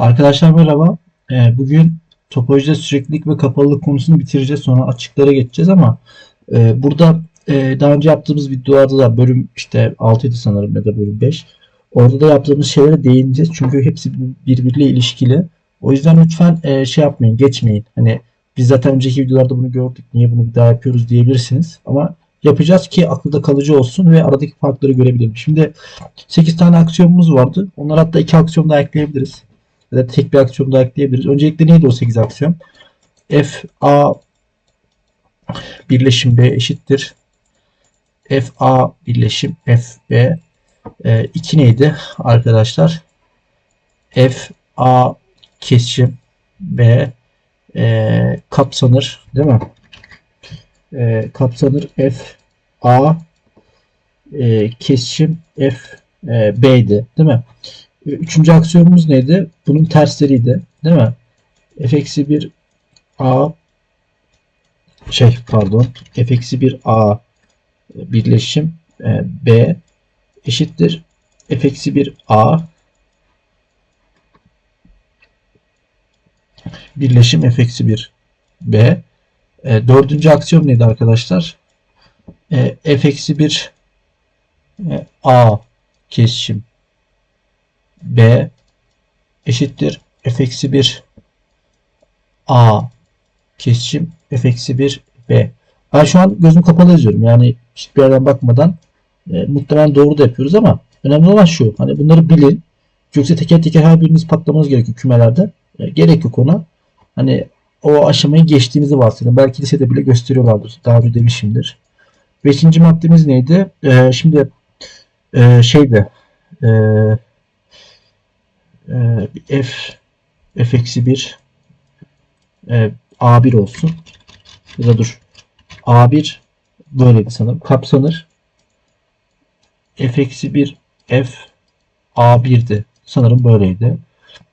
Arkadaşlar merhaba. Ee, bugün topolojide süreklilik ve kapalılık konusunu bitireceğiz. Sonra açıklara geçeceğiz ama e, burada e, daha önce yaptığımız videolarda da bölüm işte 6'ydı sanırım ya da bölüm 5. Orada da yaptığımız şeylere değineceğiz. Çünkü hepsi birbiriyle ilişkili. O yüzden lütfen e, şey yapmayın, geçmeyin. Hani biz zaten önceki videolarda bunu gördük. Niye bunu bir daha yapıyoruz diyebilirsiniz. Ama yapacağız ki akılda kalıcı olsun ve aradaki farkları görebilelim. Şimdi 8 tane aksiyonumuz vardı. Onlar hatta 2 aksiyon daha ekleyebiliriz. Ya da tek bir aksiyon daha ekleyebiliriz. Öncelikle neydi o 8 aksiyon? F A birleşim B eşittir. F A birleşim F B. 2 neydi arkadaşlar? F A kesişim B e, kapsanır değil mi? E, kapsanır F A e, kesişim F e, B'di değil mi? E, Üçüncü aksiyonumuz neydi? Bunun tersleriydi. Değil mi? F eksi 1 A şey pardon F eksi 1 A birleşim e, B eşittir F eksi 1 A birleşim F eksi 1 B e, dördüncü aksiyon neydi arkadaşlar? E, F eksi 1 e, A kesişim B eşittir f eksi 1 A kesişim f eksi 1 B. Ben şu an gözüm kapalı yazıyorum. Yani hiçbir yerden bakmadan e, muhtemelen doğru da yapıyoruz ama önemli olan şu. Hani bunları bilin. Yoksa teker teker her biriniz patlamanız gerekiyor kümelerde. E, gerek yok ona. Hani o aşamayı geçtiğinizi varsayın. Belki lisede bile gösteriyorlardır. Daha önce demişimdir. Beşinci maddemiz neydi? E, şimdi e, şeyde eee e, f f eksi 1 e, a1 olsun. Ya da dur. a1 böyleydi sanırım. Kapsanır. f eksi 1 f a1'di. Sanırım böyleydi.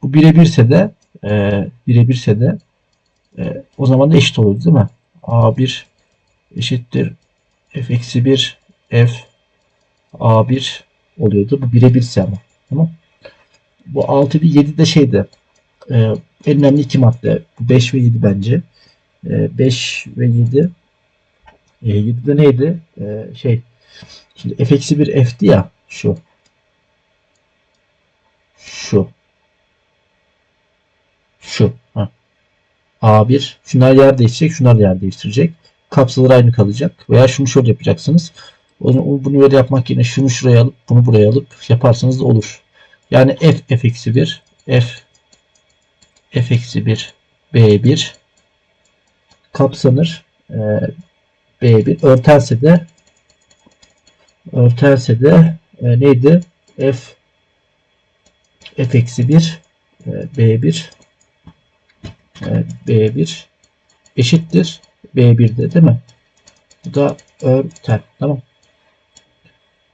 Bu birebirse de e, birebirse de e, o zaman da eşit olur değil mi? a1 eşittir f eksi 1 f a1 oluyordu. Bu birebirse ama. Tamam bu 6 bir 7 de şeydi. E, en önemli iki madde. 5 ve 7 bence. E, 5 ve 7. E, 7 de neydi? E, şey. Şimdi f eksi 1 f'ti ya. Şu. Şu. Şu. Ha. A1. Şunlar yer değiştirecek. Şunlar yer değiştirecek. Kapsaları aynı kalacak. Veya şunu şöyle yapacaksınız. Bunu böyle yapmak yerine şunu şuraya alıp bunu buraya alıp yaparsanız da olur. Yani f f eksi 1 f f eksi 1 b1 kapsanır e, b1 örterse de örterse de e, neydi f f eksi 1 e, b1 e, b1 eşittir b1'de değil mi? Bu da örter. Tamam.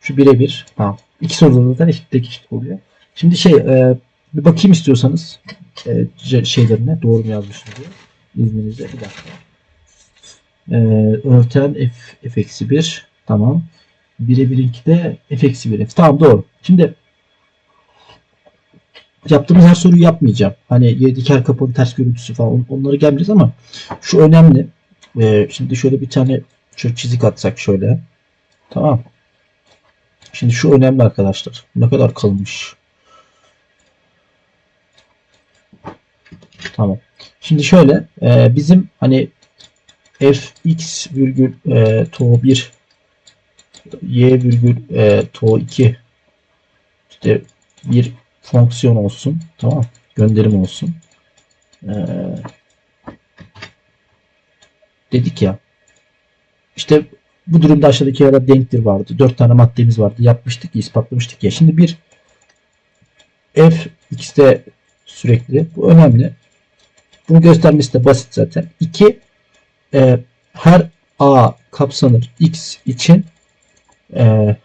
Şu birebir. Tamam. İki soruda zaten eşit eşit oluyor. Şimdi şey e, bir bakayım istiyorsanız e, şeylerine doğru mu yazmışım diye. İzninizle bir dakika. E, örten f, f eksi 1 tamam. Birebirinki de f eksi 1 f. Tamam doğru. Şimdi yaptığımız her soruyu yapmayacağım. Hani diker kapalı ters görüntüsü falan onları gelmeyeceğiz ama şu önemli. E, şimdi şöyle bir tane şöyle çizik atsak şöyle. Tamam. Şimdi şu önemli arkadaşlar. Ne kadar kalmış. Tamam. Şimdi şöyle e, bizim hani fx virgül e, to 1 y virgül e, to 2 işte bir fonksiyon olsun. Tamam. Gönderim olsun. E, dedik ya. İşte bu durumda aşağıdaki yere denktir vardı. Dört tane maddemiz vardı. Yapmıştık, ispatlamıştık ya. Şimdi bir f x'te sürekli. Bu önemli. Bunu göstermesi de basit zaten. 2 e, her A kapsanır X için e,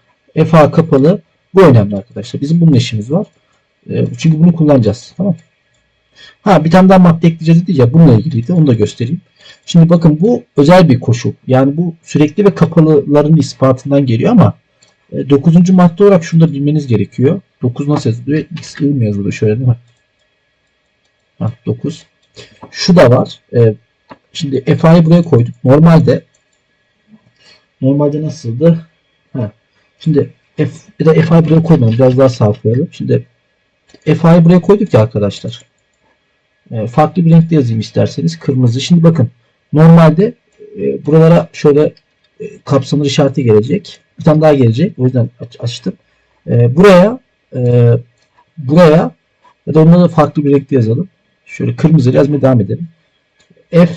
FA kapalı bu önemli arkadaşlar. Bizim bunun işimiz var. E, çünkü bunu kullanacağız. Tamam Ha bir tane daha madde ekleyeceğiz dedi ya bununla ilgiliydi. Onu da göstereyim. Şimdi bakın bu özel bir koşul. Yani bu sürekli ve kapalıların ispatından geliyor ama e, 9. madde olarak şunu da bilmeniz gerekiyor. 9 nasıl yazılıyor? X mi yazılıyor şöyle değil mi? Heh, 9. Şu da var. Ee, şimdi FA'yı buraya koyduk. Normalde normalde nasıldı? Ha. Şimdi F ya da FA'yı buraya koymadım. Biraz daha sağ koyalım. Şimdi FA'yı buraya koyduk ya arkadaşlar. Ee, farklı bir renkte yazayım isterseniz. Kırmızı. Şimdi bakın. Normalde e, buralara şöyle e, kapsamlı işareti gelecek. Bir tane daha gelecek. O yüzden aç- açtım. E, buraya e, buraya ya da onları da farklı bir renkte yazalım. Şöyle kırmızı yazmaya devam edelim. F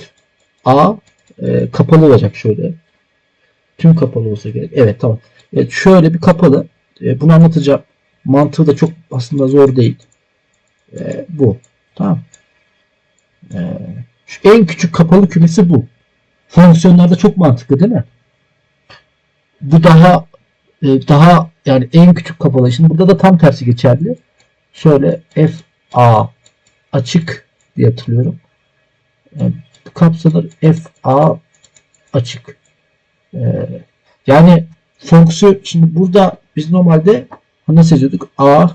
A e, kapalı olacak şöyle. Tüm kapalı olsa gerek. Evet tamam. Evet, şöyle bir kapalı. E, bunu anlatacağım. Mantığı da çok aslında zor değil. E, bu. Tamam. E, şu en küçük kapalı kümesi bu. Fonksiyonlarda çok mantıklı değil mi? Bu daha e, daha yani en küçük kapalı. Şimdi burada da tam tersi geçerli. Şöyle F A açık diye hatırlıyorum. E, bu kapsanır F A açık. E, yani fonksiyon şimdi burada biz normalde nasıl yazıyorduk? A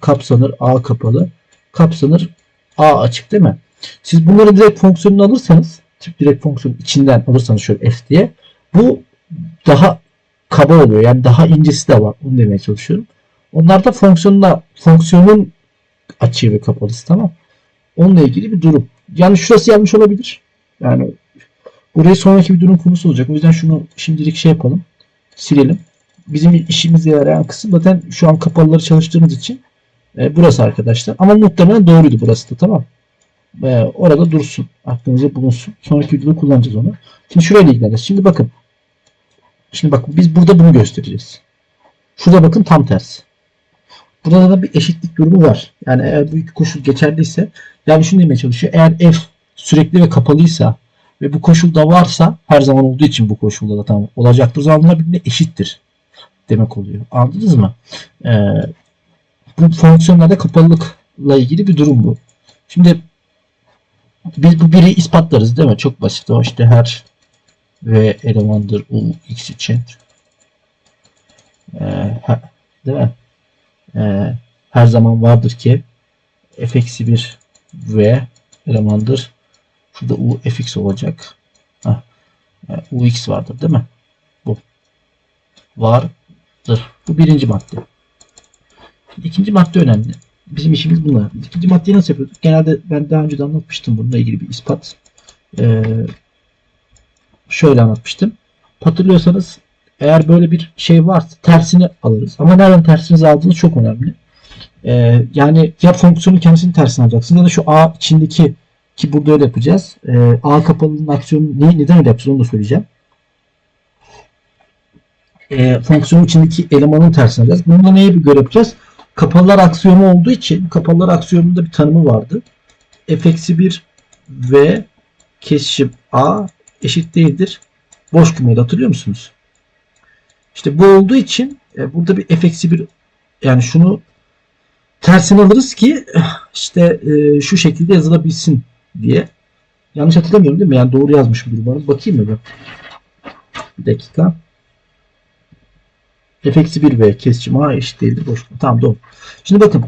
kapsanır A kapalı. Kapsanır A açık değil mi? Siz bunları direkt fonksiyonunu alırsanız tip direkt fonksiyon içinden alırsanız şöyle F diye bu daha kaba oluyor. Yani daha incesi de var. Onu demeye çalışıyorum. Onlar da fonksiyonla fonksiyonun açığı ve kapalısı tamam. Onunla ilgili bir durum. Yani şurası yanlış olabilir. Yani burayı sonraki bir durum konusu olacak. O yüzden şunu şimdilik şey yapalım. Silelim. Bizim işimize yarayan kısım zaten şu an kapalıları çalıştığımız için e, burası arkadaşlar. Ama muhtemelen doğruydu burası da tamam. E, orada dursun. Aklınıza bulunsun. Sonraki videoda kullanacağız onu. Şimdi şurayla ilgileneceğiz. Şimdi bakın. Şimdi bakın biz burada bunu göstereceğiz. Şurada bakın tam tersi. Burada da bir eşitlik durumu var. Yani eğer bu iki koşul geçerliyse yani şunu demeye çalışıyor. Eğer f sürekli ve kapalıysa ve bu koşul da varsa her zaman olduğu için bu koşulda da tamam olacaktır. O zaman bunlar birbirine eşittir demek oluyor. Anladınız mı? Ee, bu fonksiyonlarda kapalılıkla ilgili bir durum bu. Şimdi biz bu biri ispatlarız değil mi? Çok basit o işte her ve elemandır u x için. Ee, değil mi? Ee, her zaman vardır ki f eksi 1 v elemandır. Şurada u fx olacak. Heh. Ux vardır değil mi? Bu. Vardır. Bu birinci madde. Şimdi ikinci madde önemli. Bizim işimiz bunlar. İkinci maddeyi nasıl yapıyorduk? Genelde ben daha önce de anlatmıştım bununla ilgili bir ispat. Ee, şöyle anlatmıştım. Hatırlıyorsanız eğer böyle bir şey varsa tersini alırız. Ama nereden tersinizi aldığınız çok önemli. Ee, yani ya fonksiyonun kendisini tersine alacaksın ya da şu A içindeki ki burada öyle yapacağız. Ee, A kapalının aksiyonu ne, neden öyle yapacağız onu da söyleyeceğim. Ee, fonksiyonun içindeki elemanın tersine alacağız. Bunu da neye göre yapacağız? Kapalılar aksiyonu olduğu için kapalılar aksiyonunda bir tanımı vardı. f eksi 1 v kesişim a eşit değildir. Boş kümeydi hatırlıyor musunuz? İşte bu olduğu için e, burada bir f eksi 1 yani şunu tersine alırız ki işte e, şu şekilde yazılabilsin diye. Yanlış hatırlamıyorum değil mi? Yani doğru yazmışım umarım. Bakayım mı ben? Bir dakika. f eksi 1 ve kesişim a eşit değildir. Boş küme. Tamam doğru. Şimdi bakın.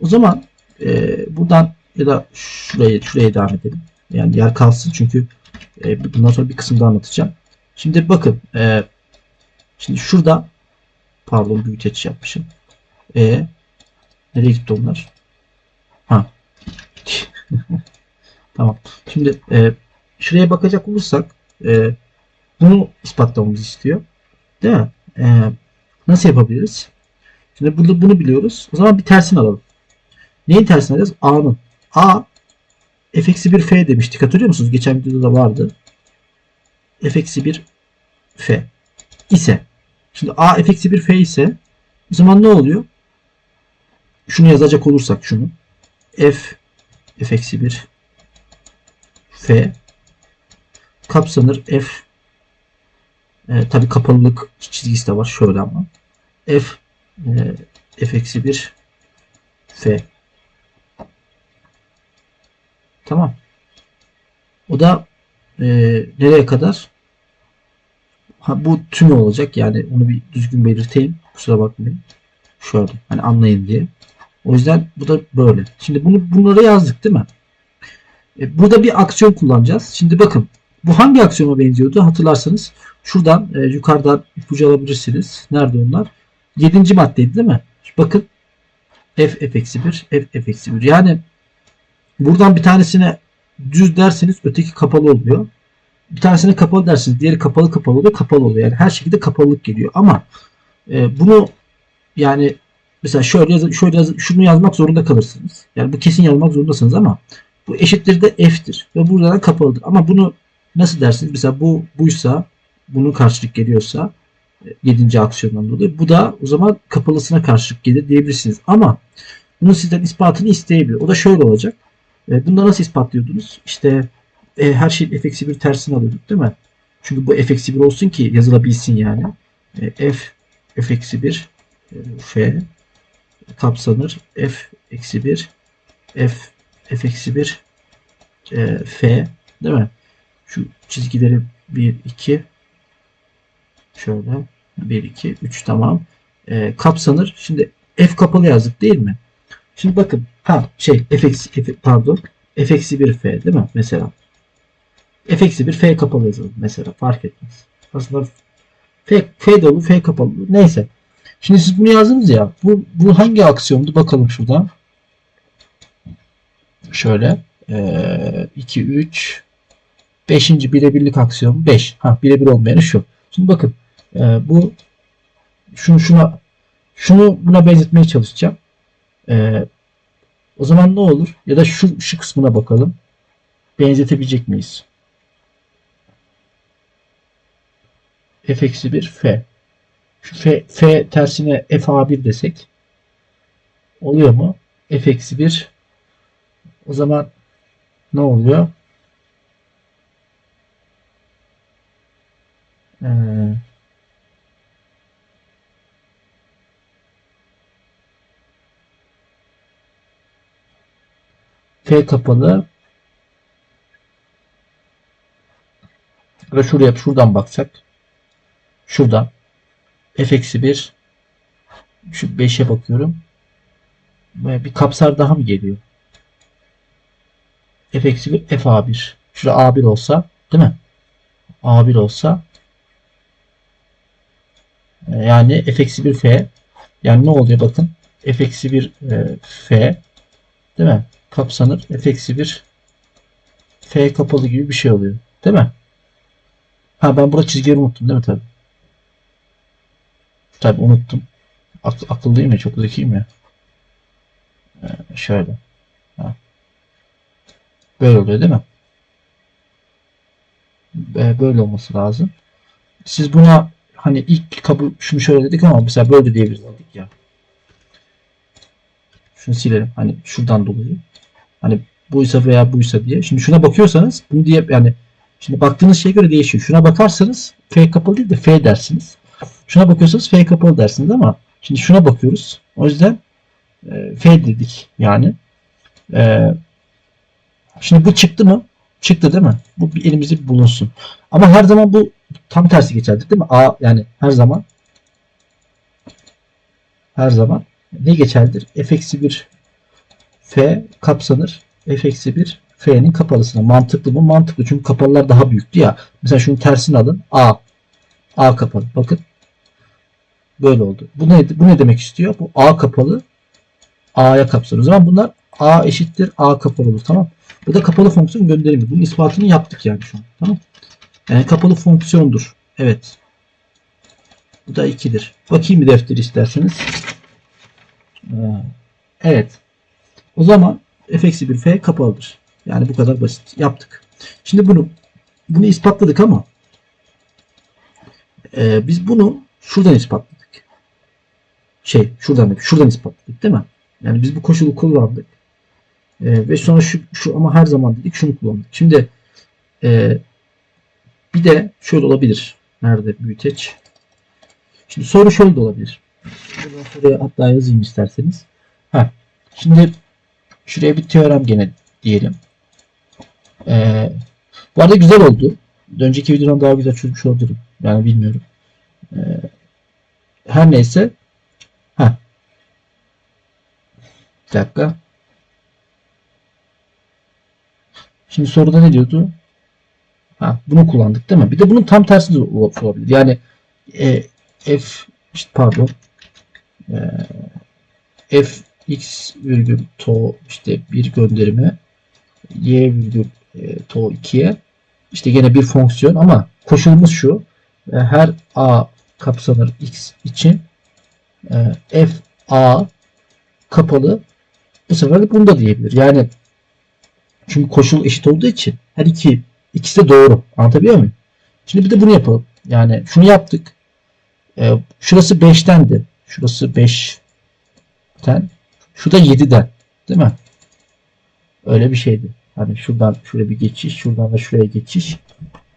O zaman e, buradan ya da şuraya şuraya devam edelim. Yani yer kalsın çünkü e, bundan sonra bir kısım daha anlatacağım. Şimdi bakın e, şimdi şurada pardon büyüteç yapmışım. E, nereye gitti onlar? Ha. tamam. Şimdi e, şuraya bakacak olursak e, bunu ispatlamamız istiyor. Değil mi? E, nasıl yapabiliriz? Şimdi burada bunu biliyoruz. O zaman bir tersini alalım. Neyin tersini alacağız? A'nın. A f eksi 1 f demiştik. Hatırlıyor musunuz? Geçen videoda da vardı. f eksi 1 f ise şimdi a f eksi 1 f ise o zaman ne oluyor? Şunu yazacak olursak şunu f f eksi 1 f kapsanır f e, tabi kapalılık çizgisi de var şöyle ama f e, f eksi 1 f Tamam. O da e, nereye kadar? Ha, bu tümü olacak. Yani onu bir düzgün belirteyim. Kusura bakmayın. Şöyle. Hani anlayın diye. O yüzden bu da böyle. Şimdi bunu bunları yazdık değil mi? E, burada bir aksiyon kullanacağız. Şimdi bakın bu hangi aksiyona benziyordu? Hatırlarsanız şuradan e, yukarıdan ipucu alabilirsiniz. Nerede onlar? 7. maddeydi değil mi? Bakın f f eksi 1 f f eksi 1. Yani buradan bir tanesine düz derseniz öteki kapalı oluyor. Bir tanesine kapalı dersiniz. Diğeri kapalı kapalı oluyor. Kapalı oluyor. Yani her şekilde kapalılık geliyor. Ama e, bunu yani mesela şöyle yaz, şöyle yaz, şunu yazmak zorunda kalırsınız. Yani bu kesin yazmak zorundasınız ama bu eşittir de f'tir ve buradan kapalıdır. Ama bunu nasıl dersiniz? Mesela bu buysa bunun karşılık geliyorsa 7. aksiyondan dolayı bu da o zaman kapalısına karşılık gelir diyebilirsiniz. Ama bunun sizden ispatını isteyebilir. O da şöyle olacak. E, Bunda nasıl ispatlıyordunuz? İşte e, her şeyin f eksi bir tersini alıyorduk değil mi? Çünkü bu f eksi bir olsun ki yazılabilsin yani. E, f f eksi bir e, f kapsanır. f eksi bir f f eksi bir e, f değil mi? Şu çizgileri 1 2 şöyle 1 2 3 tamam. E, kapsanır. Şimdi f kapalı yazdık değil mi? Şimdi bakın ha şey f eksi pardon f eksi 1 f değil mi mesela? F eksi 1 f kapalı yazalım mesela fark etmez. Aslında f, f dolu f kapalı neyse. Şimdi siz bunu yazdınız ya. Bu, bu hangi aksiyondu? Bakalım şuradan. Şöyle. 2, 3, 5. birebirlik aksiyon 5. Ha birebir olmayanı şu. Şimdi bakın. E, bu şunu şuna şunu buna benzetmeye çalışacağım. E, o zaman ne olur? Ya da şu, şu kısmına bakalım. Benzetebilecek miyiz? F eksi 1 f. Şu f, f tersine f a1 desek oluyor mu? f eksi 1 o zaman ne oluyor? Ee, F kapalı ve şuraya şuradan baksak şuradan f eksi 1 şu 5'e bakıyorum. Bir kapsar daha mı geliyor? F eksi 1 f a1 şurada a1 olsa değil mi? A1 olsa e, yani f eksi 1 f. Yani ne oluyor bakın? F eksi 1 e, f değil mi? Kapsanır. F eksi 1 f kapalı gibi bir şey oluyor. Değil mi? Ha ben burada çizgileri unuttum değil mi tabi tabi unuttum Ak akıllıyım ya çok zekiyim ya ee, şöyle ha. Böyle oluyor değil mi? Böyle olması lazım. Siz buna hani ilk kabı şunu şöyle dedik ama mesela böyle diyebiliriz dedik ya. Şunu silelim. Hani şuradan dolayı. Hani buysa veya buysa diye. Şimdi şuna bakıyorsanız bunu diye yani şimdi baktığınız şeye göre değişiyor. Şuna bakarsanız F kapalı değil de F dersiniz. Şuna bakıyorsanız F kapalı dersiniz ama şimdi şuna bakıyoruz. O yüzden e, F dedik yani. E, Şimdi bu çıktı mı? Çıktı değil mi? Bu bir elimizde bulunsun. Ama her zaman bu tam tersi geçerli değil mi? A yani her zaman her zaman ne geçerlidir? f eksi 1 f kapsanır. f eksi 1 f'nin kapalısına. Mantıklı mı? Mantıklı. Çünkü kapalılar daha büyüktü ya. Mesela şunu tersini alın. A. A kapalı. Bakın. Böyle oldu. Bu ne, bu ne demek istiyor? Bu A kapalı A'ya kapsar. O zaman bunlar A eşittir A kapalı olur. Tamam. Bu da kapalı fonksiyon gönderimi. Bunun ispatını yaptık yani şu an. Tamam. Yani kapalı fonksiyondur. Evet. Bu da 2'dir. Bakayım bir defter isterseniz. Ee, evet. O zaman f eksi 1 f kapalıdır. Yani bu kadar basit. Yaptık. Şimdi bunu bunu ispatladık ama e, biz bunu şuradan ispatladık. Şey şuradan şuradan ispatladık değil mi? Yani biz bu koşulu kullandık. E, ve sonra şu, şu ama her zaman dedik şunu kullandık. Şimdi e, bir de şöyle olabilir. Nerede büyüteç? Şimdi soru şöyle de olabilir. Buradan soruya hatta yazayım isterseniz. Ha, şimdi şuraya bir teorem gene diyelim. Ee, bu arada güzel oldu. Önceki videodan daha güzel çözmüş olabilirim. Yani bilmiyorum. Ee, her neyse. Ha. Bir dakika. Şimdi soruda ne diyordu? Ha, bunu kullandık değil mi? Bir de bunun tam tersi de olabilir. Yani e, f işte pardon e, f x virgül to işte bir gönderime y virgül e, to 2'ye işte gene bir fonksiyon ama koşulumuz şu e, her a kapsanır x için e, f a kapalı bu sefer de bunu da diyebilir. Yani çünkü koşul eşit olduğu için her iki ikisi de doğru. Anlatabiliyor muyum? Şimdi bir de bunu yapalım. Yani şunu yaptık. Ee, şurası 5'tendi. Şurası 5'ten. Şu da 7'den. Değil mi? Öyle bir şeydi. Hani şuradan şuraya bir geçiş. Şuradan da şuraya geçiş.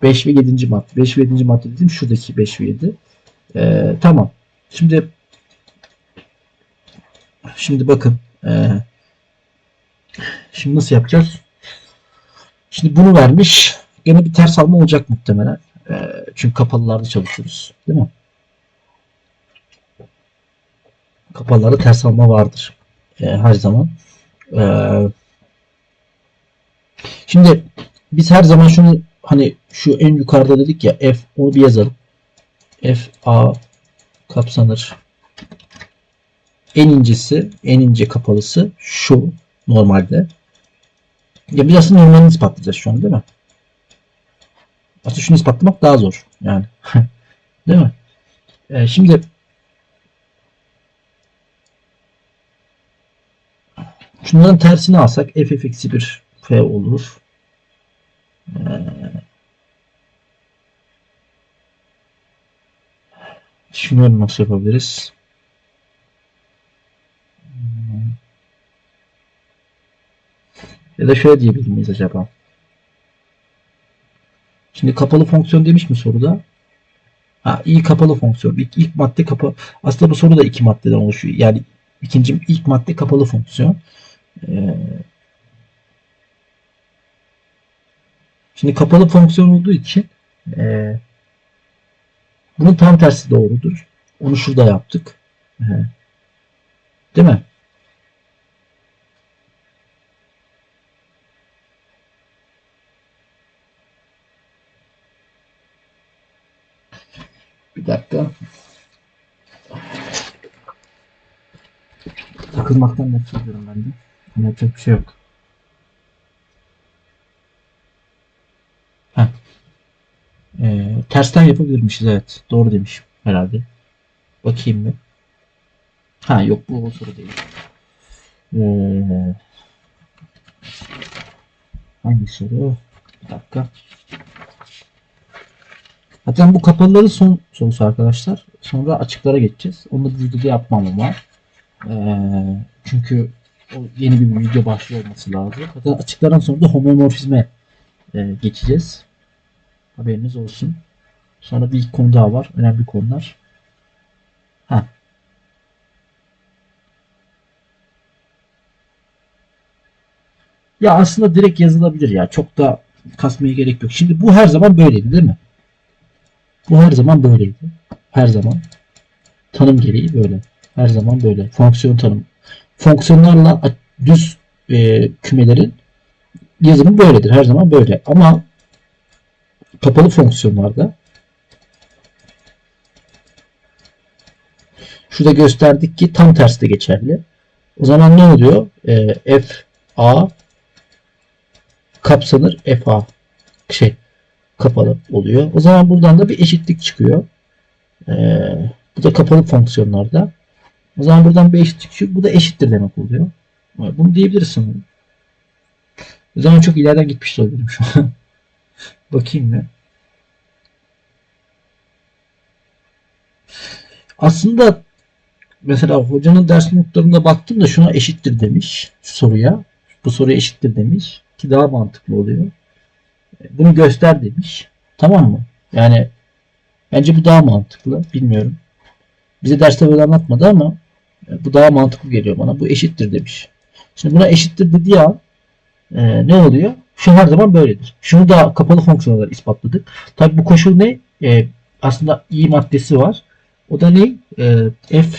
5 ve 7. madde. 5 ve 7. madde dedim. Şuradaki 5 ve 7. Ee, tamam. Şimdi şimdi bakın. Ee, şimdi nasıl yapacağız? Şimdi bunu vermiş. Gene bir ters alma olacak muhtemelen. Ee, çünkü kapalılarda çalışıyoruz. Değil mi? Kapalılarda ters alma vardır. Ee, her zaman. Ee, şimdi biz her zaman şunu hani şu en yukarıda dedik ya F onu bir yazalım. F A kapsanır. En incesi, en ince kapalısı şu normalde. Ya biz aslında normalini ispatlayacağız şu an değil mi? Aslında şunu ispatlamak daha zor. Yani. değil mi? Ee, şimdi şunların tersini alsak f eksi 1 f olur. Ee, şunları nasıl yapabiliriz? Ya da şöyle diyebilir miyiz acaba? Şimdi kapalı fonksiyon demiş mi soruda? Ha, iyi kapalı fonksiyon. İlk, ilk madde kapalı. Aslında bu soru da iki maddeden oluşuyor. Yani ikinci ilk madde kapalı fonksiyon. Ee, şimdi kapalı fonksiyon olduğu için e, bunun tam tersi doğrudur. Onu şurada yaptık. Ee, değil mi? Bir dakika. Takılmaktan nefret ediyorum ben de. Ama yapacak bir şey yok. Heh. Ee, tersten yapabilirmişiz evet. Doğru demiş herhalde. Bakayım mı? Ha yok bu o soru değil. Ee, hangi soru? Bir dakika. Zaten bu kapalıların son sorusu arkadaşlar. Sonra açıklara geçeceğiz. Onu da videoda yapmam ama. Ee, çünkü o yeni bir video başlığı olması lazım. Zaten açıklardan sonra da homomorfizme e, geçeceğiz. Haberiniz olsun. Sonra bir konu daha var. Önemli konular. Ha. Ya aslında direkt yazılabilir ya. Çok da kasmaya gerek yok. Şimdi bu her zaman böyleydi değil mi? Bu her zaman böyleydi. Her zaman. Tanım gereği böyle. Her zaman böyle. Fonksiyon tanım. Fonksiyonlarla düz e, kümelerin yazımı böyledir. Her zaman böyle. Ama kapalı fonksiyonlarda şurada gösterdik ki tam tersi de geçerli. O zaman ne oluyor? E, f a kapsanır f a şey kapalı oluyor. O zaman buradan da bir eşitlik çıkıyor. Ee, bu da kapalı fonksiyonlarda. O zaman buradan bir eşitlik çıkıyor. Bu da eşittir demek oluyor. Bunu diyebilirsin. O zaman çok ileriden gitmiş olabilirim şu an. Bakayım mı? Aslında mesela hocanın ders notlarına baktım da şuna eşittir demiş. Şu soruya. Bu soruya eşittir demiş. Ki daha mantıklı oluyor. Bunu göster demiş. Tamam mı? Yani bence bu daha mantıklı. Bilmiyorum. Bize derste böyle anlatmadı ama bu daha mantıklı geliyor bana. Bu eşittir demiş. Şimdi buna eşittir dediği an e, ne oluyor? Şu her zaman böyledir. Şunu da kapalı fonksiyon olarak ispatladık. Tabi bu koşul ne? E, aslında i maddesi var. O da ne? E, f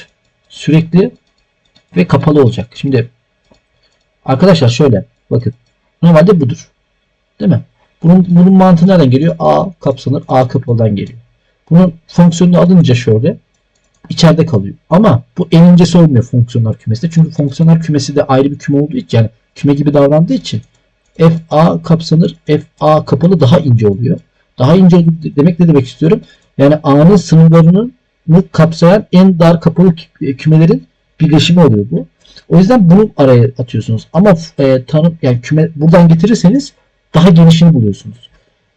sürekli ve kapalı olacak. Şimdi arkadaşlar şöyle bakın. Normalde budur. Değil mi? Bunun, bunun mantığı nereden geliyor? A kapsanır, A kapalıdan geliyor. Bunun fonksiyonunu alınca şöyle içeride kalıyor. Ama bu en incesi olmuyor fonksiyonlar kümesinde. Çünkü fonksiyonlar kümesi de ayrı bir küme olduğu için yani küme gibi davrandığı için FA kapsanır, FA kapalı daha ince oluyor. Daha ince demek ne demek istiyorum? Yani A'nın sınırlarını kapsayan en dar kapalı kü- kümelerin birleşimi oluyor bu. O yüzden bunu araya atıyorsunuz. Ama e, tanım yani küme buradan getirirseniz daha genişini buluyorsunuz.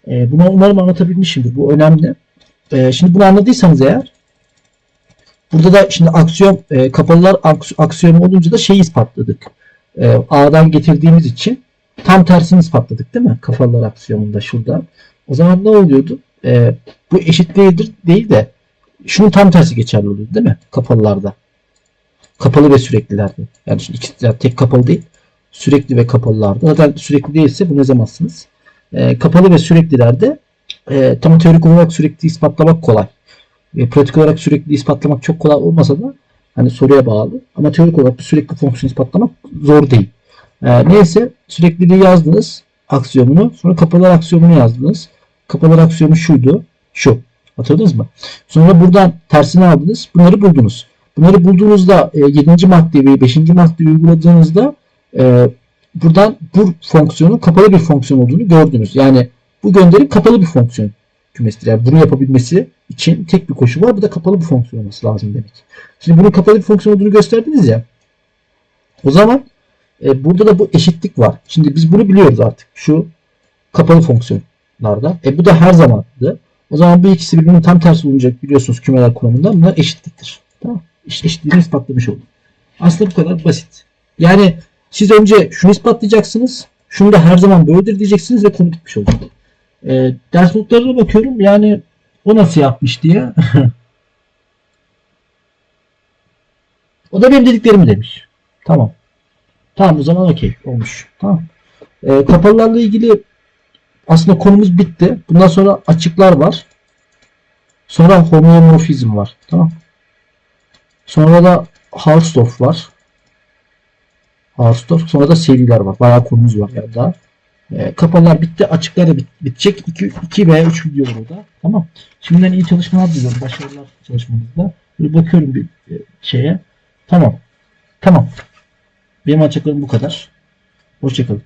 E, bunu umarım anlatabilmişimdir. Bu önemli. E, şimdi bunu anladıysanız eğer burada da şimdi aksiyon e, kapalılar aks- aksiyonu olunca da şeyi ispatladık. E, A'dan getirdiğimiz için tam tersini ispatladık değil mi? Kapalılar aksiyonunda şurada. O zaman ne oluyordu? E, bu eşit değildir değil de şunun tam tersi geçerli oluyor değil mi? Kapalılarda. Kapalı ve süreklilerde. Yani şimdi ikisi yani tek kapalı değil. Sürekli ve kapalılarda. Zaten sürekli değilse bunu yazamazsınız. E, kapalı ve süreklilerde e, tam teorik olarak sürekli ispatlamak kolay. E, pratik olarak sürekli ispatlamak çok kolay olmasa da hani soruya bağlı. Ama teorik olarak sürekli fonksiyon ispatlamak zor değil. E, neyse sürekliliği yazdınız aksiyonunu. Sonra kapalılar aksiyonunu yazdınız. Kapalılar aksiyonu şuydu. Şu. Hatırladınız mı? Sonra buradan tersini aldınız. Bunları buldunuz. Bunları bulduğunuzda e, 7. maddeyi ve 5. maddeyi uyguladığınızda e, buradan bu fonksiyonun kapalı bir fonksiyon olduğunu gördünüz. Yani bu gönderi kapalı bir fonksiyon kümesidir. Yani bunu yapabilmesi için tek bir koşu var. Bu da kapalı bir fonksiyon olması lazım demek. Şimdi bunun kapalı bir fonksiyon olduğunu gösterdiniz ya. O zaman e, burada da bu eşitlik var. Şimdi biz bunu biliyoruz artık. Şu kapalı fonksiyonlarda. E bu da her zamandı. O zaman bu ikisi birbirinin tam tersi olacak biliyorsunuz kümeler kuramında. Bunlar eşitliktir. Tamam. İşte eşitliğini ispatlamış olduk. Aslında bu kadar basit. Yani siz önce şunu ispatlayacaksınız. Şunu da her zaman böyledir diyeceksiniz ve konu bitmiş olacak. E, ders notlarına bakıyorum. Yani o nasıl yapmış diye. o da benim dediklerimi demiş. Tamam. Tamam o zaman okey olmuş. Tamam. E, kapalılarla ilgili aslında konumuz bitti. Bundan sonra açıklar var. Sonra homeomorfizm var. Tamam. Sonra da Hausdorff var. Hausdorff. Sonra da seriler var. Bayağı konumuz var yani daha. E, kapalılar bitti. Açıklar da bit- bitecek. 2, 2 veya 3 video orada. Tamam. Şimdiden iyi çalışmalar diliyorum. Başarılar çalışmanızda. Böyle bakıyorum bir e, şeye. Tamam. Tamam. Benim açıklarım bu kadar. Hoşçakalın.